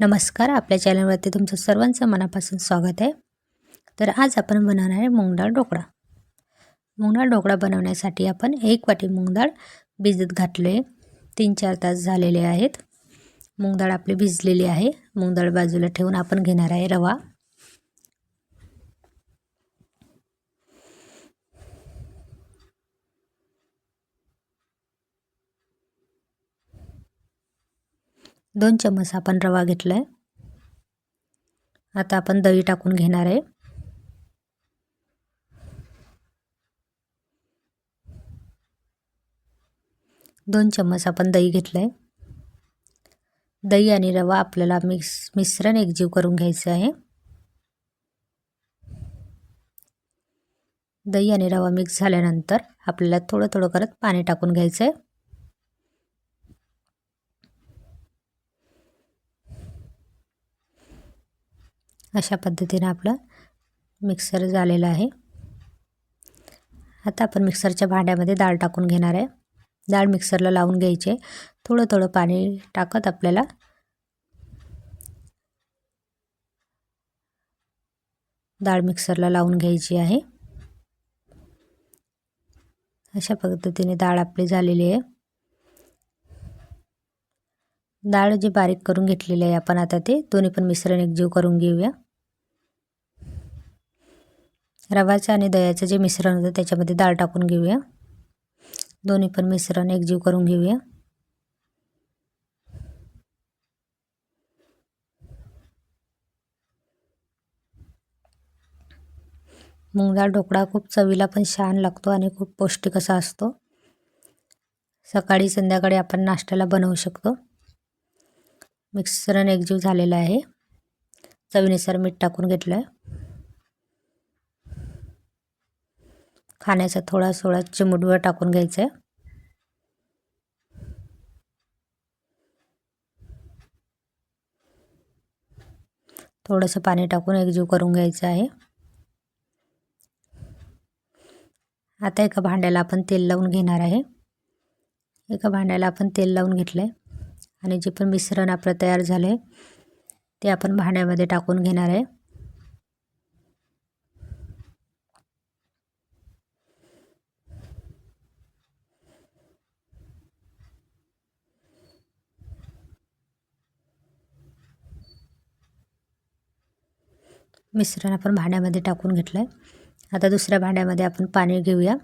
नमस्कार आपल्या चॅनलवरती तुमचं सर्वांचं मनापासून स्वागत आहे. तर आज आपण बनवणार आहे मुगडाळ ढोकळा. मुगडाळ ढोकळा बनवण्यासाठी आपण एक वाटी मुगडाळ भिजत घातलो आहे तीन चार तास झालेले आहेत. मुगडाळ आपली भिजलेली आहे. मुगडाळ बाजूला ठेवून आपण घेणार आहे रवा. दोन चम्मच आपण रवा घेतला आहे आता आपण दही टाकून घेणार आहे. दोन चम्मच आपण दही घेतलं आहे दही आणि रवा आपल्याला मिक्स मिश्रण एकजीव करून घ्यायचं आहे. दही आणि रवा मिक्स झाल्यानंतर आपल्याला थोडं थोडं करत पाणी टाकून घ्यायचं आहे अशा पद्धतीने आपलं मिक्सर झालेलं आहे. आता आपण मिक्सरच्या भांड्यामध्ये डाळ टाकून घेणार आहे. डाळ मिक्सरला लावून घ्यायचे. थोडं थोडं पाणी टाकत आपल्याला डाळ मिक्सरला लावून घ्यायची आहे. अशा पद्धतीने डाळ आपली झालेली आहे. डाळ जी बारीक करून घेतलेली आहे आपण आता ते दोन्ही पण मिश्रण एकजीव करून घेऊया. रव्याचं आणि दह्याचं जे मिश्रण होतं त्याच्यामध्ये डाळ टाकून घेऊया. दोन्ही पण मिश्रण एकजीव करून घेऊया. मुगडाळ ढोकळा खूप चवीला पण छान लागतो आणि खूप पौष्टिक असा असतो. सकाळी संध्याकाळी आपण नाश्त्याला बनवू शकतो. मिक्सरण एकजीव झालेलं आहे. चवीनुसार मीठ टाकून घेतलं आहे खाण्याचा थोडा थोडा चिमुटभर टाकून घ्यायचं आहे थोडंसं पाणी टाकून एकजीव करून घ्यायचं आहे. आता एका भांड्याला आपण तेल लावून घेणार आहे. एका भांड्याला आपण तेल लावून घेतलं आहे आणि जे पण मिश्रण आपलं तयार झालं आहे ते आपण भांड्यामध्ये टाकून घेणार आहे. मिश्रण आपण भांड्यामध्ये टाकून घेतलं आहे आता दुसऱ्या भांड्यामध्ये आपण पाणी घेऊया.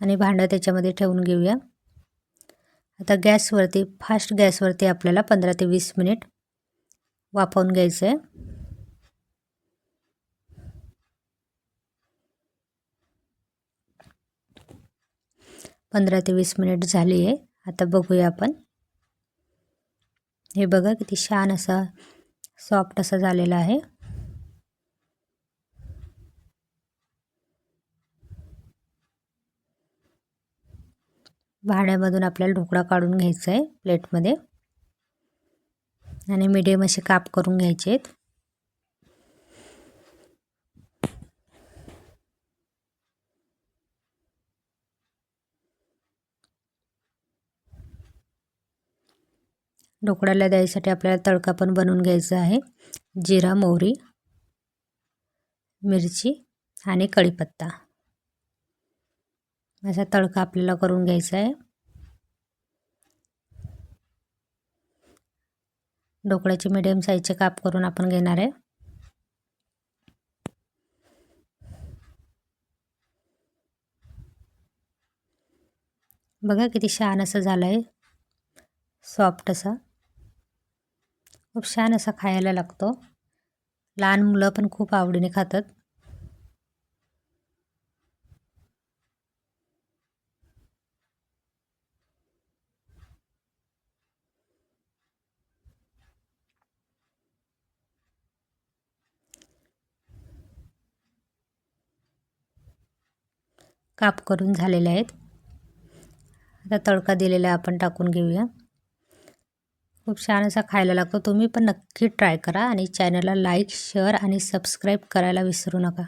आणि भांडं त्याच्यामध्ये ठेवून घेऊया. आता गॅसवरती फास्ट गॅसवरती आपल्याला पंधरा ते वीस मिनिट वाफवून घ्यायचं आहे पंधरा ते वीस मिनिट झाली आहे आता बघूया आपण. हे बघा किती छान असा सॉफ्ट असा झालेला आहे. भाड्यामधून आपल्याला ढोकळा काढून घ्यायचा आहे प्लेटमध्ये आणि मीडियम असे काप करून घ्यायचे आहेत ढोकळ्याला द्यायसाठी आपल्याला तडका पण बनवून घ्यायचा आहे. जिरा मोहरी मिरची आणि कढीपत्ता. असा तडका आपल्याला करून घ्यायचा आहे. ढोकळ्याचे मिडियम साईजचे काप करून आपण घेणार आहे. बघा किती छान असं झालं आहे सॉफ्ट असा. खूप छान असा खायला लागतो. लहान मुलं पण खूप आवडीने खातात. काप करून झालेले आहेत. आता तडका दिलेला आपण टाकून घेऊया. खूप छान असा खायला लागतो. तुम्ही पण नक्की ट्राय करा आणि चॅनलला लाईक शेअर आणि सबस्क्राईब करायला विसरू नका.